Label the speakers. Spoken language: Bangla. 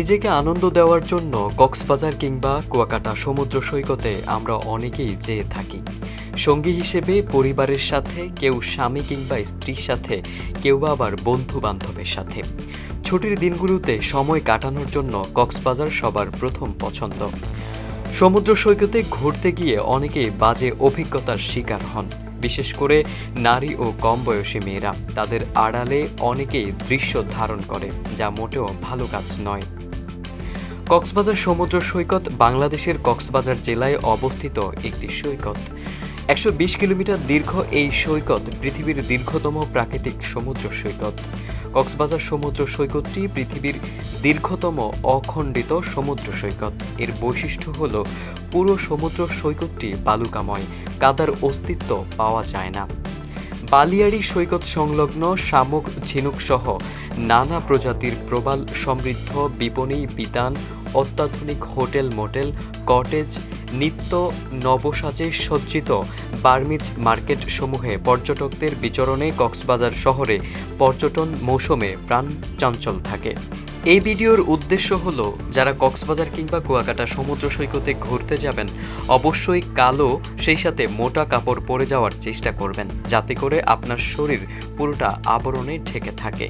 Speaker 1: নিজেকে আনন্দ দেওয়ার জন্য কক্সবাজার কিংবা কুয়াকাটা সমুদ্র সৈকতে আমরা অনেকেই যেয়ে থাকি। সঙ্গী হিসেবে পরিবারের সাথে, কেউ স্বামী কিংবা স্ত্রীর সাথে, কেউ আবার বন্ধু বান্ধবের সাথে। ছুটির দিনগুলোতে সময় কাটানোর জন্য কক্সবাজার সবার প্রথম পছন্দ। সমুদ্র সৈকতে ঘুরতে গিয়ে অনেকেই বাজে অভিজ্ঞতার শিকার হন। বিশেষ করে নারী ও কম বয়সী মেয়েরা। তাদের আড়ালে অনেকেই দৃশ্য ধারণ করে, যা মোটেও ভালো কাজ নয়। কক্সবাজার সমুদ্র সৈকত বাংলাদেশের কক্সবাজার জেলায় অবস্থিত একটি সৈকত। একশো বিশ কিলোমিটার দীর্ঘ এই সৈকত পৃথিবীর দীর্ঘতম প্রাকৃতিক সমুদ্র সৈকত। কক্সবাজার সমুদ্র সৈকতটি পৃথিবীর দীর্ঘতম অখণ্ডিত সমুদ্র সৈকত। এর বৈশিষ্ট্য হল, পুরো সমুদ্র সৈকতটি বালুকাময়, কাদার অস্তিত্ব পাওয়া যায় না। বালিয়াড়ি সৈকত সংলগ্ন শামুক ঝিনুকসহ নানা প্রজাতির প্রবাল সমৃদ্ধ বিপণী, বিতান, অত্যাধুনিক হোটেল মোটেল, কটেজ, নিত্য নবসাজে সজ্জিত বার্মিজ মার্কেট সমূহে পর্যটকদের বিচরণে কক্সবাজার শহরে পর্যটন মৌসুমে প্রাণ চাঞ্চল থাকে। এই ভিডিওর উদ্দেশ্য হল, যারা কক্সবাজার কিংবা কুয়াকাটা সমুদ্র সৈকতে ঘুরতে যাবেন, অবশ্যই কালো, সেই সাথে মোটা কাপড় পরে যাওয়ার চেষ্টা করবেন, যাতে করে আপনার শরীর পুরোটা আবরণে ঢেকে থাকে।